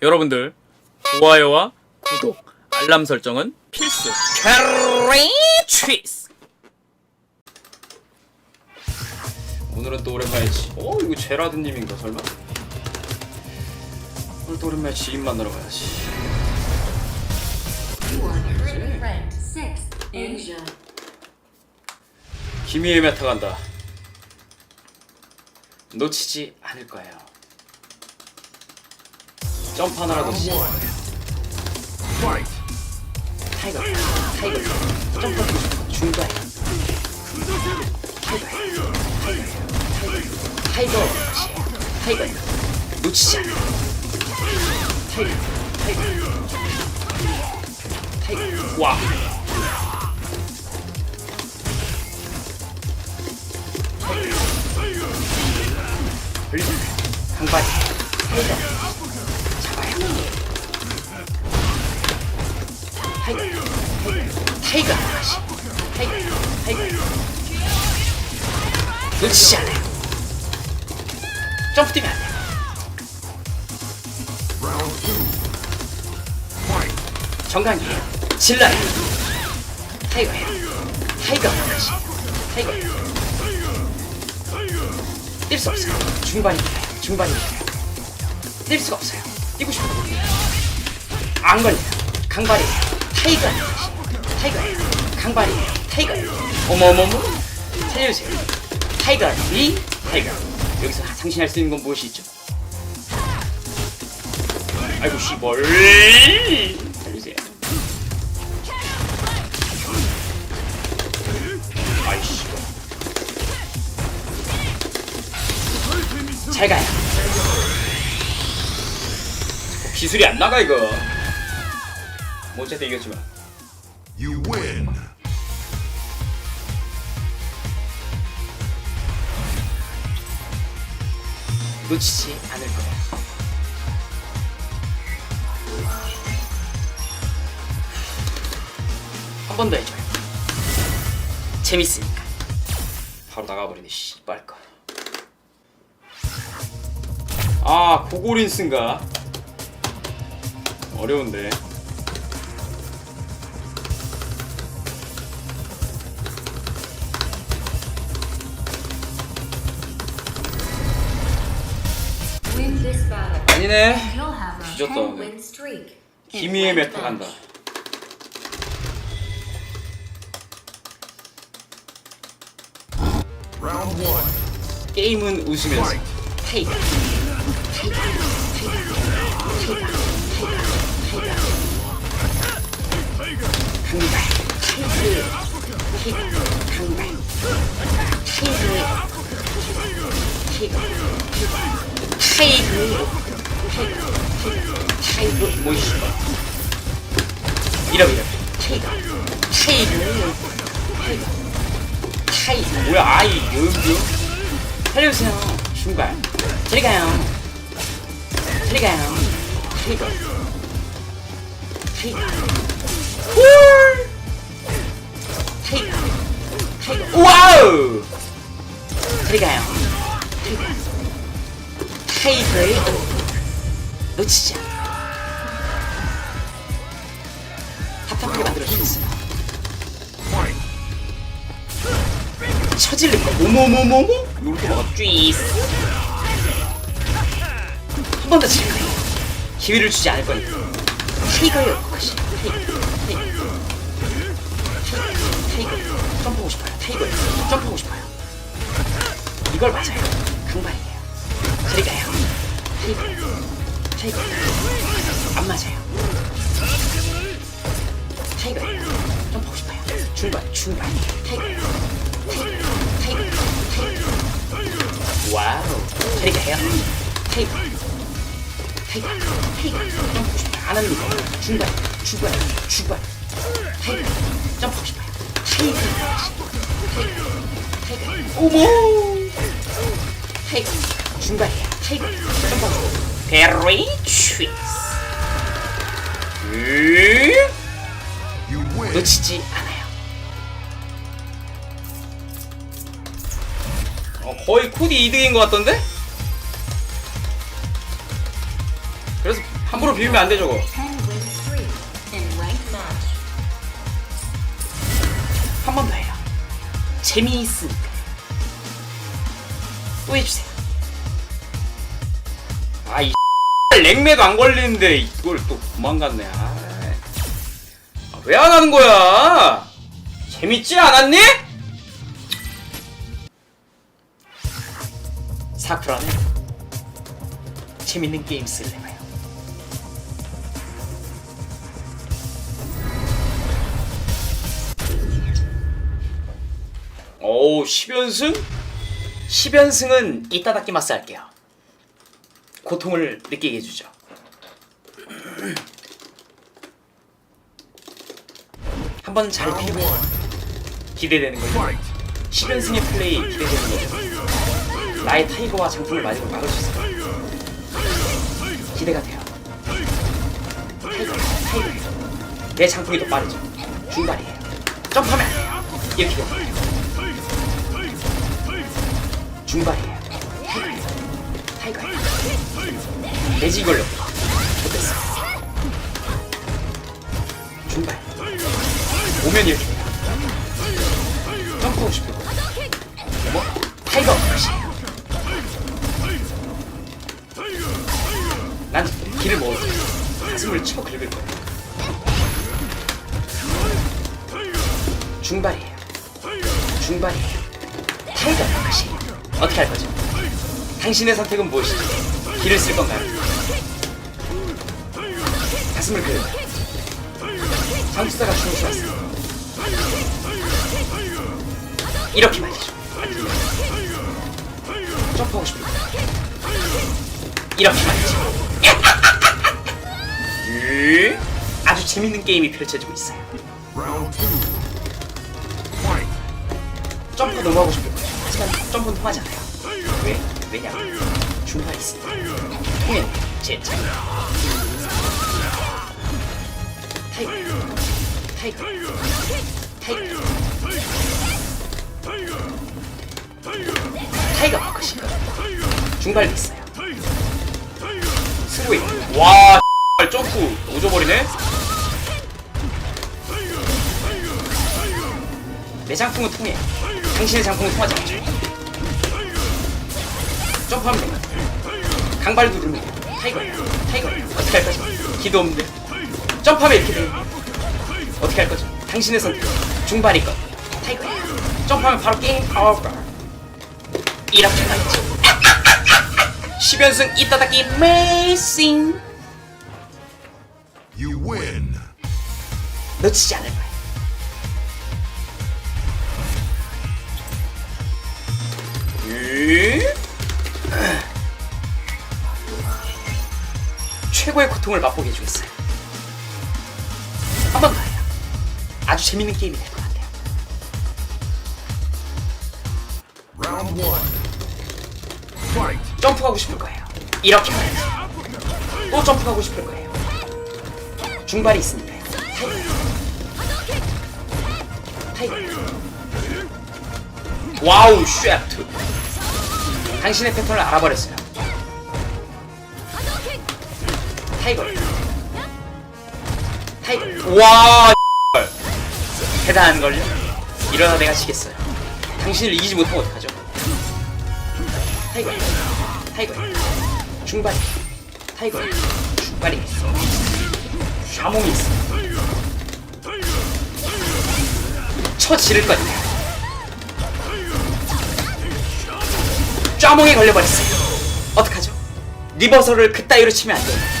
여러분들 좋아요와 구독, 알람 설정은 필수. 캐리 치스. 오늘은 또 오랜만이지. 어 이거 제라드님인가 설마? 오늘 또 오랜만에 지인 만나러 가야지. Asia. 기미의 메타 간다. 놓치지 않을 거예요. 점프 하나라도 치. 타이거, 타이거, 점프 중간. 타이거, 타이거, 타이거, 놓치지. 타이거, 타이거, 타이거. 와. 블리즈 한발 타이거 타이거 다시 타이거 타이거 놓치지 않아요 점프 뛰면 안돼요 정강이에요 질러요 타이거예요 타이거 다시 타이거 뛸 수 없어요. 중반이 길어요. 중반이 길어요. 뛸 수가 없어요. 뛰고 싶어도 못 뛰어요. 안 걸려요. 강발이에요. 타이거예요. 타이거예요. 강발이에요. 타이거예요. 어머어머머. 살려주세요. 타이거 위 타이거. 여기서 당신 할 수 있는 건 무엇이 있죠? 아이고 씨벌. 살려주세요. 아이 씨발. 잘 가요. 기술이 안 나가 이거. 뭐 어쨌든 이겼지만. 놓치지 않을 거야. 한 번 더 해줘요. 재밌으니까. 바로 나가버리네, 씨발 거. 아, 고고린스인가? 어려운데. 아니네. 뒤졌다, 10 오늘. win streak. in 기미의 one 메타 간다. 게임은 웃으면서. 타이거. 타이거. 타이거. 타이거. 강발. 타이거. 타이거. 강발. 타이거. 타이거. 타이거. 타이거. 타이거. 뭐 이씨. 이러고 이러고. 타이거. 타이거. 타이거. 타이거. 뭐야 아이 요염요? 살려주세요. 중발. 저리 가요. 저리 가요. 타이거. 훌. 타이거. 타이거. 와우. 저리 가요. 타이거. 타이거의 놓치지 않아. 답답하게 만들어주겠어요. 처질릴 거. 오모모모모? 이렇게 막아 쥐스. 한 번 더 칠 거예요. 기회를 주지 않을 거니까. 타이거예요, 그것이. 타이거. 타이거. 타이거. 점프하고 싶어요. 타이거예요. 점프하고 싶어요. 이걸 맞아요. 강발이에요. 저리 가요. 타이거. 타이거. 안 맞아요. 타이거예요. 점프하고 싶어요. 중발, 중발. 타이거. 타이거. 타이거. 타이거. 와우. 저리 가요. 타이거. 타이거. 타이거. 점프하고 싶어요. 안 하는 거. 중발, 중발, 중발. 타이거. 점프하고 싶어요. 타이거. 타이거. 타이거. 어머. 타이거. 중발이야. 타이거. 점프하고 싶어요. 베리 취스. 으 You win. 놓치지 않아요. 어, 거의 코디 2등인 것 같던데? 그래서 함부로 비비면 안 돼 저거 10 win streak in ranked match. 한번 더 해요 재미있으니까 또 해주세요 아이 랭매도 안 걸리는데 이걸 또 도망갔네. 아, 왜안 하는 거야? 재밌지 않았니? 사쿠라는 재밌는 게임 쓸래봐요. 오 10연승? 10연승은 이따 닦기 마스 할게요 고통을 느끼게 해주죠. 한번 잘 one. 기대되는 거죠. Fight. 10연승의 플레이 기대되는 거죠. 나의 타이거와 장풍을 맞을 막을 수 있어요. 기대가 돼요. 타이거 타이거 내 장풍이 더 빠르죠. 중발이에요. 점프하면 이렇게 돼요. 중발이에요 내지 걸렸고 좋됐어? 중발. 오면 이렇게 점프하고 싶어. 뭐? 타이거 컷이에요 난 길을 먹어서 가슴을 쳐 긁을 거야. 중발이에요. 중발이에요. 타이거 컷이에요 어떻게 할 거죠? 당신의 선택은 무엇이죠? 길을 쓸 건가요? 가슴을 긁어요. 장수사가 죽을 수 왔어요 이렇게 말이죠. 점프하고 싶어 이렇게 말이죠. 음, 아주 재밌는 게임이 펼쳐지고 있어요. 점프 너무 하고 거예요. 하지만 점프는 통하잖아요. 왜? 왜냐 면 중간에 있으니까 통해 제 차. 타이거. 타이거. 타이거. 타이거 바꿔신 거 중발도 있어요. 스로이 와 점프 오져버리네? 내 장풍은 통해 당신의 장풍은 통하지 않죠 점프하면 됩니다. 강발 누르면 돼요 타이거 타이거. 어떻게 할 거죠? 기도 없는데. 점프하면 이렇게 돼요 어떻게 할 거죠? 당신의 선택. 중발일 것 타이거. 점프하면 바로 게임 오버 이렇게 말이죠 10연승 이따 닦기 메이싱. You win. 놓치지 않을 거예 최고의 고통을 맛보게 해주고 있어요. 한 번 더 해요. 아주 재밌는 게임이 될 것 같아요. 점프하고 싶을 거예요. 이렇게 말이죠. 또 점프하고 싶을 거예요. 중발이. 타이거. 와우, 쉐트. 당신의 패턴을 알아버렸어요. 타이거. 타이거. 와, 대단한걸요? 이러다 내가 지겠어요. 당신을 이기지 못하면 어떡하죠? 타이거. 타이거. 중발이. 타이거. 중발이. 샤몽이 있어. 쳐 지를 것 같아요. 짜몽에 걸려버렸어요. 어떡하죠? 리버설을 그따위로 치면 안돼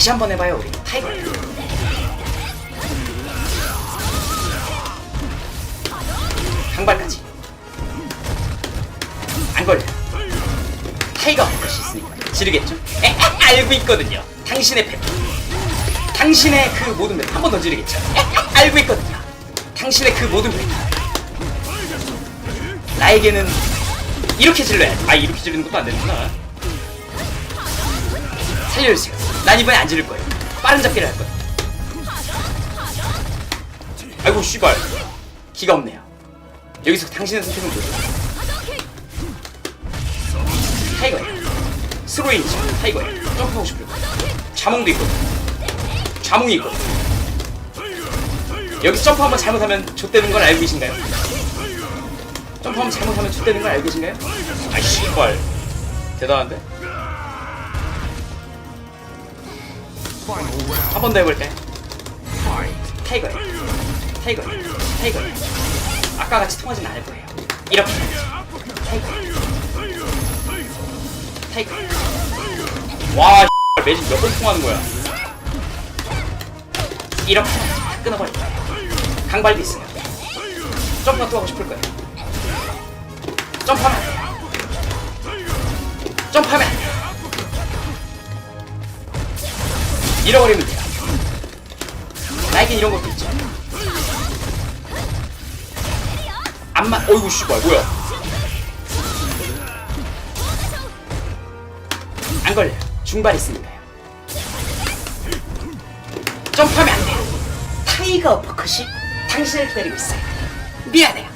다시 한번 해봐요, 우리. 타이거. 강발까지. 안 걸려. 타이거 할수 있으니까. 지르겠죠? 에, 알고 있거든요. 당신의 패 당신의 그 모든 패 한번 더 지르겠죠? 에, 알고 있거든요. 당신의 그 모든 패 나에게는 이렇게 질러야 돼. 아, 이렇게 지르는 것도 안 되는구나. 살려주세요. 난 이번에 안 지를 거예요. 빠른 잡기를 할 거예요. 아이고 씨발 기가 없네요. 여기서 당신의 선택은 뭐죠? 타이거예요. 스로인지 타이거예요. 점프하고 싶을 거예요. 자몽도 있거든. 자몽이 있거든. 여기서 점프 한번 잘못하면 좆되는 걸 알고 계신가요? 점프 한번 잘못하면 좆되는 걸 알고 계신가요? 아이 씨발 대단한데? 한 번 더 해볼까요? Fight. 타이거예요. 타이거예요. 타이거예요. 아까 같이 통하진 않을 거예요. 이렇게 타이거예요. 타이거예요. 와 매진 몇 번 통하는 거야? 이렇게 다 끊어버릴 거예요. 강발도 있어요. 점프가 또 하고 싶을 거예요. 점프하면. 점프하면 잃어버리면 돼요. 나에겐 이런 것도 있죠. 안마, 어이구 씨발 뭐야? 안 걸려요. 중발 있으니까요. 점프하면 안 돼요. 타이거 어퍼컷이 당신을 기다리고 있어요. 미안해요.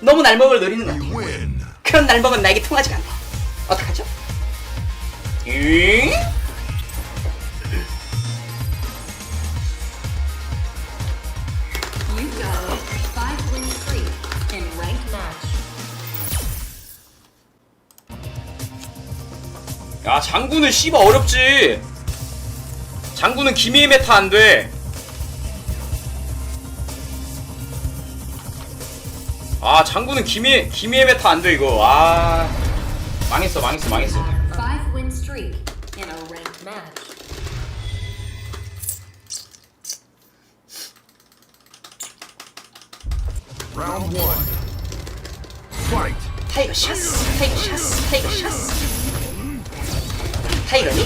너무 날먹을 노리는 것 같아요. 그런 날먹은 나에게 통하지가 않네. 어떡하죠? 응? You 야 장군은 씨발 어렵지. 장군은 기미의 메타 안돼. 아 장군은 기미 기미의 메타 안돼 이거. 아. 망했어 망했어 망했어. 타이거 샷스 타이거 샷스 타이거 샷스 타이거니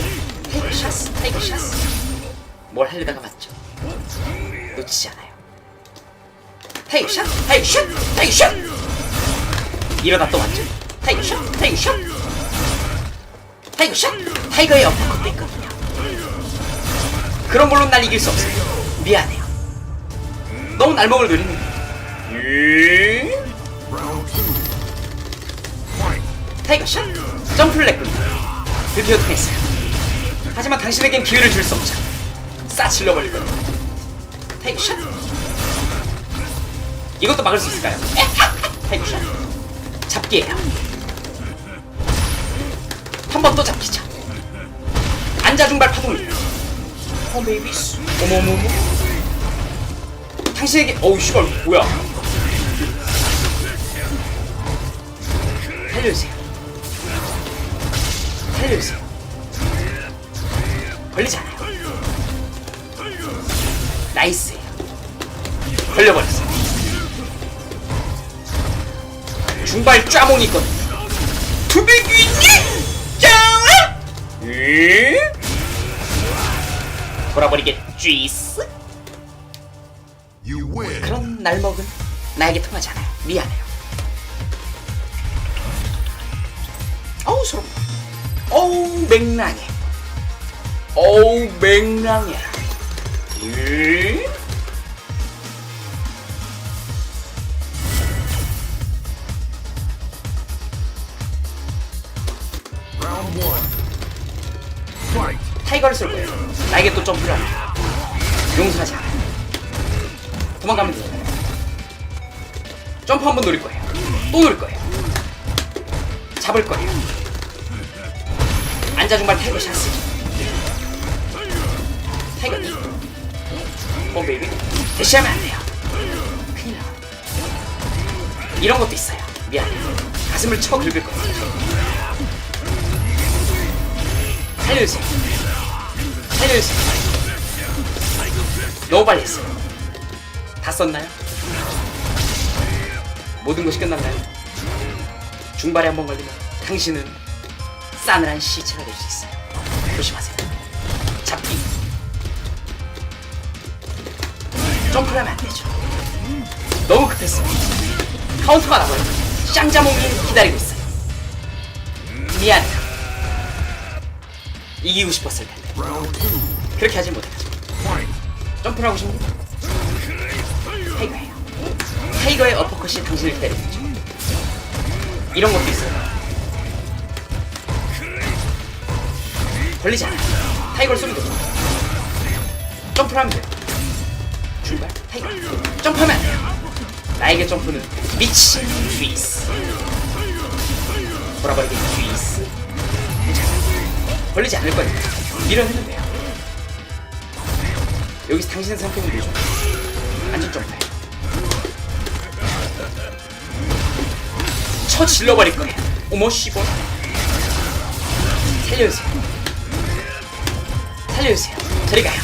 타이거 샷스 타이거 샷스 뭘 하려다가 맞죠 놓치지 않아요 타이거 샷 타이거 샷 타이거 샷 이러다 또 맞죠 타이거 샷 타이거 샷 타이거 샷 타이거의 어퍼컷도 있거든요 그런 걸로 날 이길 수 없어요 미안해요 너무 날먹을 노리는 거야 음? Round two. Fight. 타이거 샷! 점프를 냈군요. 드디어 통했어요. 하지만 당신에겐 기회를 줄 수 없죠. 싸 질러 버릴 거예요. 타이거 샷! 이것도 막을 수 있을까요? 타이거 샷! 잡기예요. 한 번 또 잡기죠. 안자 중발 파동이에요. 어 베이비스. 어머머머. 당신에게 어우 씨발 뭐야? 살려주세요. 살려주세요. 걸리지 않아요. 나이스예요. 걸려버렸어요. 중발 쫙몽이 있거든요. 투비기니 짱! 응? 돌아버리겠쥐스? You win. 그런 날 먹은 나에게 통하지 않아요. 미안해요. 어우 소름. 어우 맹랑해. 어우 맹랑해. Fight. 타이거를 쓸 거예요. 나에게 또 점프를 합니다. 용서하지 않아요. 도망가면 돼요. 점프 한 번 노릴 거예요. 또 노릴 거예요. 잡을 거예요. 앉아 중발 타이거 샷스. 타이거 니. 어 베이비. 대시하면 안 돼요. 큰일 나. 이런 것도 있어요. 미안해. 가슴을 쳐 긁을 거예요. 살려주세요. 살려주세요. 너무 빨리 했어요. 다 썼나요? 모든 것이 끝났나요? 중발에 한 번 걸리면 당신은 싸늘한 시체가 될 수 있어요. 조심하세요. 잡기. 점프를 하면 안 되죠. 너무 급했어요. 카운터가 나와요. 쌍자몽이 기다리고 있어요. 미안해요. 이기고 싶었을 텐데. 그렇게 하지. Fight. 점프를 하고 싶니? 타이거예요. 타이거의 어퍼컷이 당신을 때리고 있죠. 이런 것도 있어요. 걸리지 않아. 타이거를 쏘면 되죠. 점프를 하면 돼. 출발. 타이거. 점프하면. 나에게 점프는 미친 트위스. 돌아버리게 트위스. 걸리지 않을 거예요. 밀어내면 돼요. 여기서 당신의 선택은 뭐죠? 안전 점프해. 쳐 질러버릴 거야. 어머 씨발. 살려주세요. 살려주세요. 저리 가요.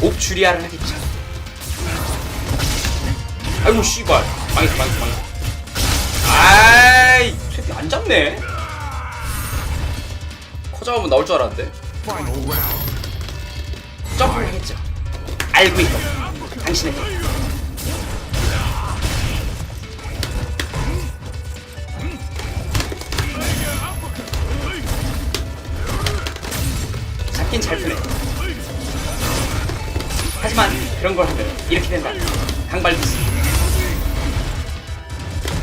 옥주리아를 하겠죠. 아이고 씨발. 망했어 망했어 망했어. 아이 새끼 안 잡네. 커 잡으면 나올 줄 알았는데. 점프를 하겠죠. 알고 있고 당신 잡긴 잘 푸네. 하지만 그런 걸 하면 이렇게 된다. 강발기스.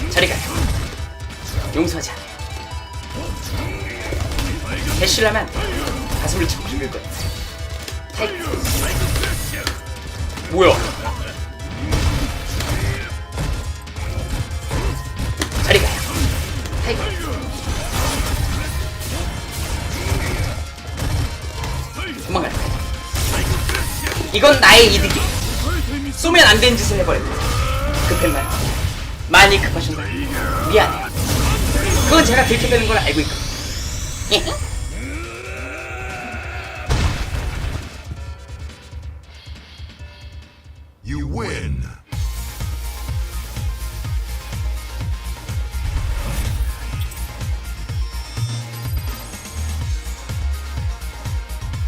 저리 가요. 용서하지 않아요. 대시를 하면 가슴을 치고 죽일 거야. 타이거 뭐야? 이건 나의 이득이. 쏘면 안 되는 짓을 해버렸다. 급했나요? 많이 급하셨나요? 미안해요. 그건 제가 들켜드는 걸 알고 있거든요. You win.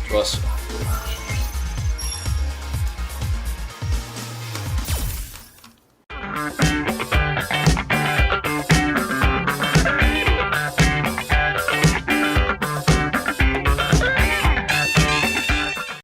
좋았어.